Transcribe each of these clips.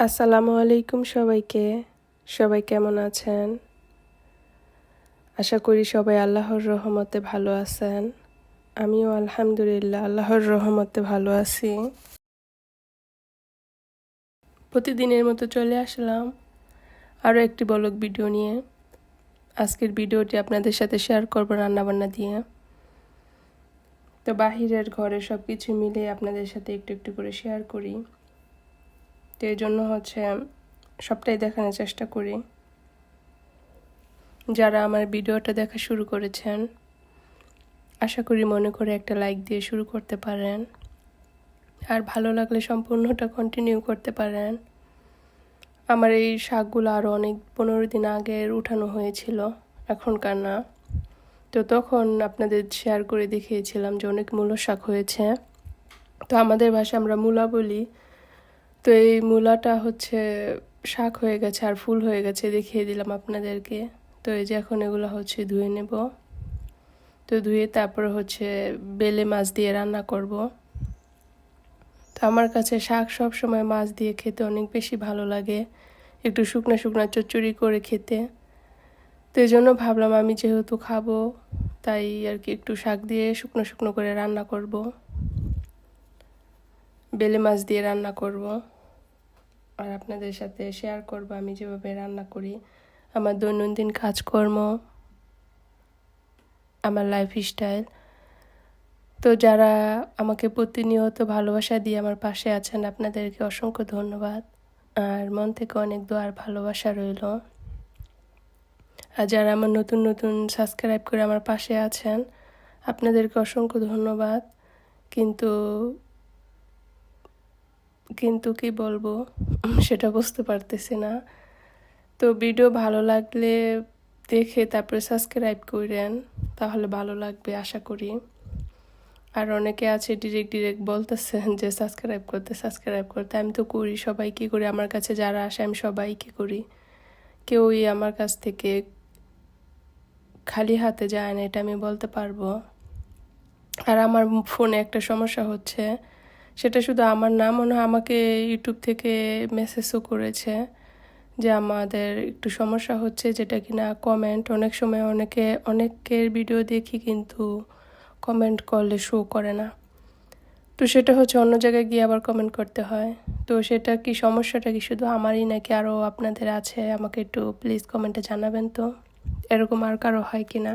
আসসালামু আলাইকুম সবাইকে। সবাই কেমন আছেন? আশা করি সবাই আল্লাহর রহমতে ভালো আছেন। আমিও আলহামদুলিল্লাহ আল্লাহর রহমতে ভালো আছি। প্রতিদিনের মতো চলে আসলাম আরও একটি বলক ভিডিও নিয়ে। আজকের ভিডিওটি আপনাদের সাথে শেয়ার করব রান্নাবান্না দিয়ে। তো বাহিরের ঘরে সব কিছু মিলে আপনাদের সাথে একটু একটু করে শেয়ার করি। তো এই জন্য হচ্ছে সবটাই দেখানোর চেষ্টা করি। যারা আমার ভিডিওটা দেখা শুরু করেছেন, আশা করি মনে করে একটা লাইক দিয়ে শুরু করতে পারেন। আর ভালো লাগলে সম্পূর্ণটা কন্টিনিউ করতে পারেন। আমার এই শাকগুলো আরও অনেক পনেরো দিন আগের উঠানো হয়েছিল, এখনকার না। তো তখন আপনাদের শেয়ার করে দেখিয়েছিলাম যে অনেক মূলো শাক হয়েছে। তো আমাদের ভাষায় আমরা মূলা বলি। তো এই মূলাটা হচ্ছে শাক হয়ে গেছে আর ফুল হয়ে গেছে দেখিয়ে দিলাম আপনাদেরকে। তো এই যে এখন এগুলো হচ্ছে ধুয়ে নেব। তো ধুয়ে তারপরে হচ্ছে বেলে মাছ দিয়ে রান্না করব। তো আমার কাছে শাক সব সময় মাছ দিয়ে খেতে অনেক বেশি ভালো লাগে, একটু শুকনো শুকনো চচ্চড়ি করে খেতে। তো এই জন্য ভাবলাম আমি যেহেতু খাব, তাই আর কি একটু শাক দিয়ে শুকনো শুকনো করে রান্না করব। বেলে মাছ দিয়ে রান্না করব। আর আপনাদের সাথে শেয়ার করব আমি যেভাবে রান্না করি। আমার দৈনন্দিন কাজকর্ম, আমার লাইফ স্টাইল তো যারা আমাকে প্রতিনিয়ত ভালোবাসা দিয়ে আমার পাশে আছেন, আপনাদেরকে অসংখ্য ধন্যবাদ। আর মন থেকে অনেক দোয়ার ভালোবাসা রইল। আর যারা আমার নতুন নতুন সাবস্ক্রাইব করে আমার পাশে আছেন, আপনাদেরকে অসংখ্য ধন্যবাদ। কিন্তু কিন্তু কি বলব? সেটা বুঝতে পারতেছি না। তো ভিডিও ভালো লাগলে দেখে তারপরে সাবস্ক্রাইব করেন, তাহলে ভালো লাগবে আশা করি। আর অনেকে আছে ডিরেক্ট ডিরেক্ট বলতেছেন যে সাবস্ক্রাইব করতে সাবস্ক্রাইব করতে। আমি তো করি, সবাই কী করি? আমার কাছে যারা আসে, আমি সবাইকে করি? কেউই আমার কাছ থেকে খালি হাতে যায় না, এটা আমি বলতে পারব। আর আমার ফোনে একটা সমস্যা হচ্ছে সেটা শুধু আমার না, মনে হয় আমাকে ইউটিউব থেকে মেসেজও করেছে যে আমাদের একটু সমস্যা হচ্ছে, যেটা কিনা কমেন্ট অনেক সময় অনেকে, অনেকের ভিডিও দেখি কিন্তু কমেন্ট করলে শো করে না। তো সেটা হচ্ছে অন্য জায়গায় গিয়ে আবার কমেন্ট করতে হয়। তো সেটা কি সমস্যাটা কি শুধু আমারই নাকি আরও আপনাদের আছে? আমাকে একটু প্লিজ কমেন্টে জানাবেন তো। এরকম আর কারও হয় কি না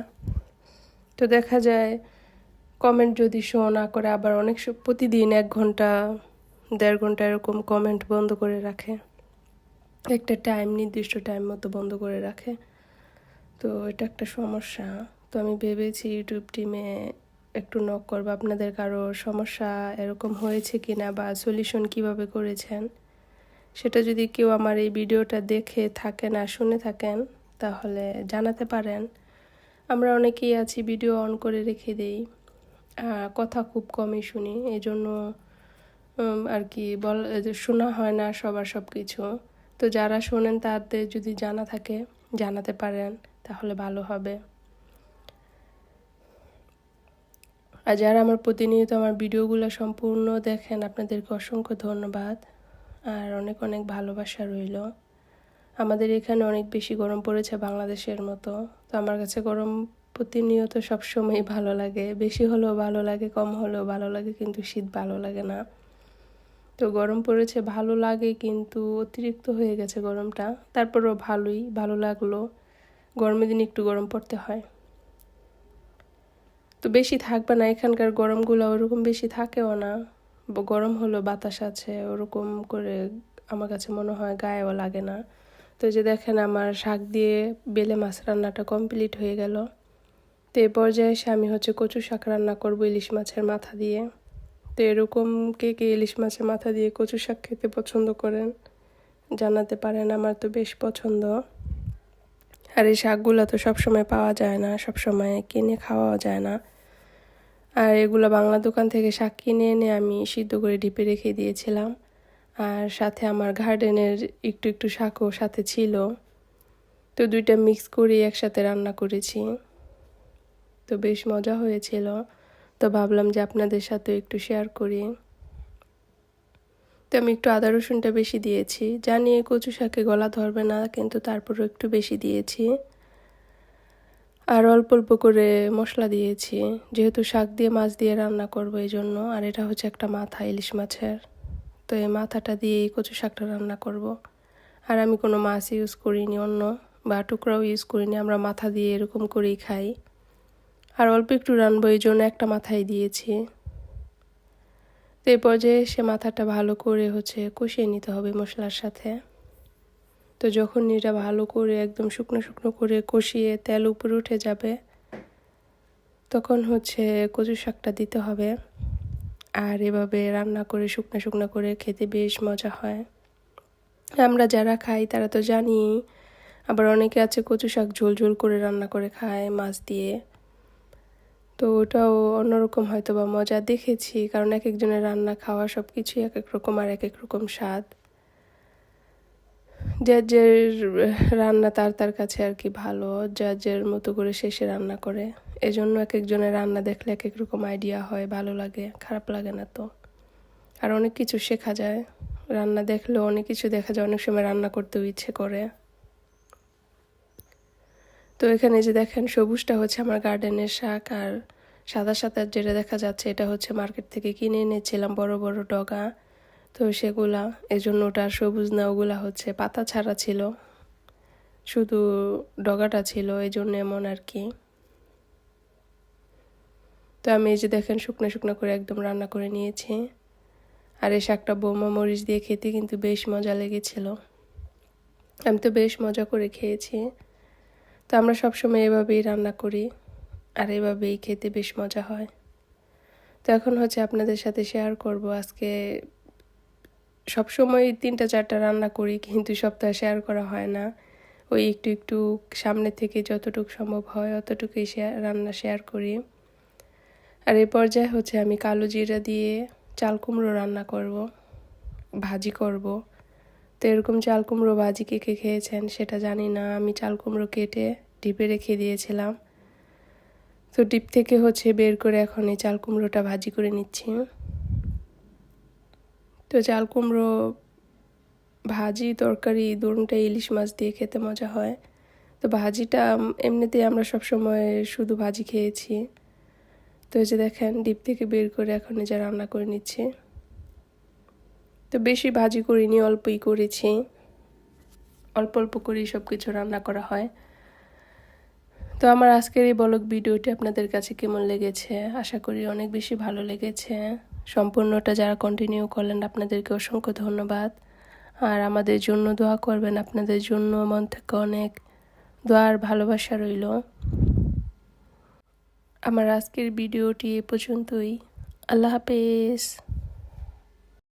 তো দেখা যায় কমেন্ট যদি শো না করে আবার অনেক প্রতিদিন এক ঘণ্টা, দেড় ঘণ্টা এরকম কমেন্ট বন্ধ করে রাখে। একটা টাইম নির্দিষ্ট টাইম মতো বন্ধ করে রাখে। তো এটা একটা সমস্যা। তো আমি ভেবেছি ইউটিউব টিমে একটু নক করব। আপনাদের কারও সমস্যা এরকম হয়েছে কি না বা সলিউশন কীভাবে করেছেন? সেটা যদি কেউ আমার এই ভিডিওটা দেখে থাকেন আর শুনে থাকেন, তাহলে জানাতে পারেন। আমরা অনেকেই আছি ভিডিও অন করে রেখে দেই। কথা খুব কমই শুনি। এজন্য আর কি বল শোনা হয় না সবার সব কিছু তো যারা শোনেন তাদের যদি জানা থাকে, জানাতে পারেন, তাহলে ভালো হবে। আর যারা আমার প্রতিনিয়ত আমার ভিডিওগুলো সম্পূর্ণ দেখেন, আপনাদেরকে অসংখ্য ধন্যবাদ। আর অনেক অনেক ভালোবাসা রইল। আমাদের এখানে অনেক বেশি গরম পড়েছে বাংলাদেশের মতো। তো আমার কাছে গরম প্রতিনিয়ত সবসময় ভালো লাগে। বেশি হলেও ভালো লাগে, কম হলেও ভালো লাগে, কিন্তু শীত ভালো লাগে না। তো গরম পড়েছে, ভালো লাগে কিন্তু অতিরিক্ত হয়ে গেছে গরমটা। তারপরও ভালোই, ভালো লাগল। গরমের দিন একটু গরম পড়তে হয়। তো বেশি থাকবে না, এখানকার গরমগুলো ওরকম বেশি থাকেও না। গরম হলো, বাতাস আছে, ওরকম করে আমার কাছে মনে হয় গায়েও লাগে না। তো যে দেখেন, আমার শাক দিয়ে বেলে মাছ রান্নাটা কমপ্লিট হয়ে গেল। তো এ পর্যায়ে এসে আমি হচ্ছে কচু শাক রান্না করব ইলিশ মাছের মাথা দিয়ে। তো এরকম কে কে ইলিশ মাছের মাথা দিয়ে কচু শাক খেতে পছন্দ করেন জানাতে পারেন, আমার তো বেশ পছন্দ। আর এই শাকগুলো তো সবসময় পাওয়া যায় না, সবসময় কিনে খাওয়াও যায় না। আর এগুলো বাংলা দোকান থেকে শাক কিনে এনে আমি সিদ্ধ করে ডিপে রেখে দিয়েছিলাম। আর সাথে আমার গার্ডেনের একটু একটু শাকও সাথে ছিল। তো দুইটা মিক্স করে একসাথে রান্না করেছি। তো বেশ মজা হয়েছিল। তো ভাবলাম যে আপনাদের সাথে একটু শেয়ার করি। তো আমি একটু আদা রসুনটা বেশি দিয়েছি। জানি কচু শাকে গলা ধরবে না, কিন্তু তারপরও একটু বেশি দিয়েছি। আর অল্প অল্প করে মশলা দিয়েছি। যেহেতু শাক দিয়ে, মাছ দিয়ে রান্না করব এই জন্য, আর এটা হচ্ছে একটা মাথা, ইলিশ মাছের। তো এই মাথাটা দিয়েই কচু শাকটা রান্না করব। আর আমি কোনো মাছ ইউজ করিনি, অন্য বা টুকরাও ইউজ করিনি। আমরা মাথা দিয়ে এরকম করেই খাই। আর অল্প একটু রানবো, এই জন্য একটা মাথায় দিয়েছি। তো এই পর্যায়ে সে মাথাটা ভালো করে হচ্ছে কষিয়ে নিতে হবে মশলার সাথে। তো যখন এটা ভালো করে একদম শুকনো শুকনো করে কষিয়ে তেল উপরে উঠে যাবে, তখন হচ্ছে কচু শাকটা দিতে হবে। আর এভাবে রান্না করে শুকনো শুকনো করে খেতে বেশ মজা হয়। আমরা যারা খাই তারা তো জানি, আবার অনেকে আছে কচু শাক ঝোল ঝোল করে রান্না করে খায় মাছ দিয়ে। তো ওটাও অন্যরকম হয়তো বা মজা দেখেছি, কারণ এক একজনের রান্না, খাওয়া সব কিছুই এক এক রকম আর এক এক রকম স্বাদ। যার রান্না তার তার কাছে আর কি ভালো, যার যার মতো করে শেষে রান্না করে। এজন্য এক একজনের রান্না দেখলে এক এক রকম আইডিয়া হয়, ভালো লাগে, খারাপ লাগে না তো। আর অনেক কিছু শেখা যায়। রান্না দেখলেও অনেক কিছু দেখা যায়, অনেক সময় রান্না করতেও ইচ্ছে করে। তো এখানে যে দেখেন, সবুজটা হচ্ছে আমার গার্ডেনের শাক আর সাদা সাদা যেটা দেখা যাচ্ছে এটা হচ্ছে মার্কেট থেকে কিনে এনেছিলাম বড় বড় ডগা। তো সেগুলা, এজন্য ওটা সবুজ না, ওগুলা হচ্ছে পাতা ছাড়া ছিল। শুধু ডগাটা ছিল এই জন্য এমন আর কি। তো আমি এই যে দেখেন, শুকনো শুকনো করে একদম রান্না করে নিয়েছি। আর এই শাকটা বোমা মরিচ দিয়ে খেতে কিন্তু বেশ মজা লেগেছিল। আমি তো বেশ মজা করে খেয়েছি। তো আমরা সবসময় এভাবেই রান্না করি আর এভাবেই খেতে বেশ মজা হয়। তো এখন হচ্ছে আপনাদের সাথে শেয়ার করব। আজকে সবসময় তিনটা চারটা রান্না করি, কিন্তু সপ্তাহে শেয়ার করা হয় না। ওই একটু একটু সামনে থেকে যতটুকু সম্ভব হয় অতটুকুই শেয়ার রান্না শেয়ার করি। আর এই পর্যায়ে হচ্ছে আমি কালো জিরা দিয়ে চাল কুমড়ো রান্না করব, ভাজি করব। তো এরকম চাল কুমড়ো ভাজি কে কে খেয়েছেন সেটা জানি না। আমি চাল কুমড়ো কেটে ডিপে রেখে দিয়েছিলাম। তো ডিপ থেকে হচ্ছে বের করে এখন এই চাল কুমড়োটা ভাজি করে নিচ্ছি। তো চাল কুমড়ো ভাজি, তরকারি দুটা ইলিশ মাছ দিয়ে খেতে মজা হয়। তো ভাজিটা এমনিতেই আমরা সবসময় শুধু ভাজি খেয়েছি। তো এই যে দেখেন, ডিপ থেকে বের করে এখন যে রান্না করে নিচ্ছি। তো বেশি ভাজি করিনি, অল্পই করেছি। অল্প অল্প করেই সব কিছু রান্না করা হয়। তো আমার আজকের এই বলক ভিডিওটি আপনাদের কাছে কেমন লেগেছে? আশা করি অনেক বেশি ভালো লেগেছে। সম্পূর্ণটা যারা কন্টিনিউ করলেন, আপনাদেরকে অসংখ্য ধন্যবাদ। আর আমাদের জন্য দোয়া করবেন, আপনাদের জন্য মন থেকে অনেক দোয়ার ভালোবাসা রইল। আমার আজকের ভিডিওটি এ পর্যন্তই। আল্লাহ হাফেজ।